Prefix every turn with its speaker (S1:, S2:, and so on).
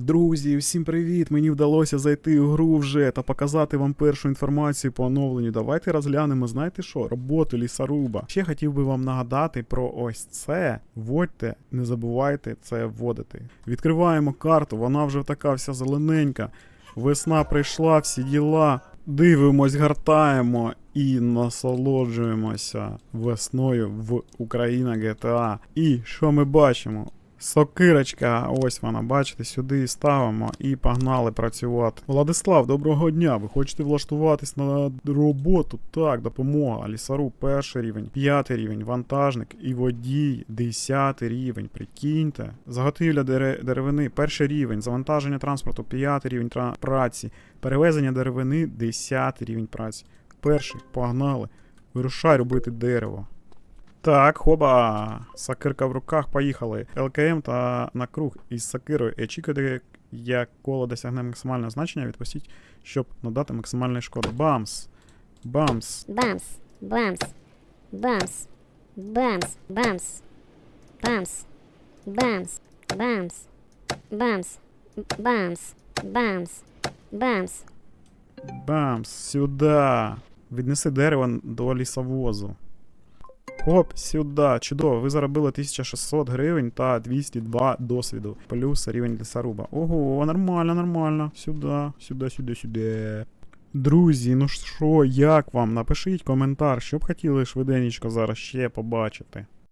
S1: Друзі, всім привіт! Мені вдалося зайти у гру вже та показати вам першу інформацію по оновленню. Давайте розглянемо, знаєте що, роботу лісоруба. Ще хотів би вам нагадати про ось це. Вводьте, не забувайте це вводити. Відкриваємо карту, вона вже така вся зелененька. Весна прийшла, всі діла. Дивимось, гартаємо і насолоджуємося весною в Україна GTA. І що ми бачимо? Сокирочка, ось вона, бачите, сюди ставимо і погнали працювати. Владислав, доброго дня. Ви хочете влаштуватись на роботу? Так, допомога. Лісару перший рівень, п'ятий рівень, вантажник і водій, десятий рівень. Прикиньте. Заготівля деревини, перший рівень, завантаження транспорту, п'ятий рівень праці, перевезення деревини, десятий рівень праці. Перший, погнали. Вирушай робити дерево. Так, хоба. Сакирка в руках, поїхали. ЛКМ та на круг із сакирою. І очікуйте, як коло досягне максимального значення, відпустіть, щоб надати максимальної шкоди. Бамс. Бамс.
S2: Бамс, бамс, бамс, бамс, бамс, бамс, бамс, бамс, бамс, бамс, бамс, бамс.
S1: Бамс. Сюди. Віднеси дерево до лісовозу. Хоп, сюди. Чудово, ви заробили 1600 гривень та 202 досвіду. Плюс рівень лісоруба. Ого, нормально, нормально. Сюди, сюди, сюди, сюди. Друзі, ну що, як вам? Напишіть коментар, що б хотіли швиденько зараз ще побачити.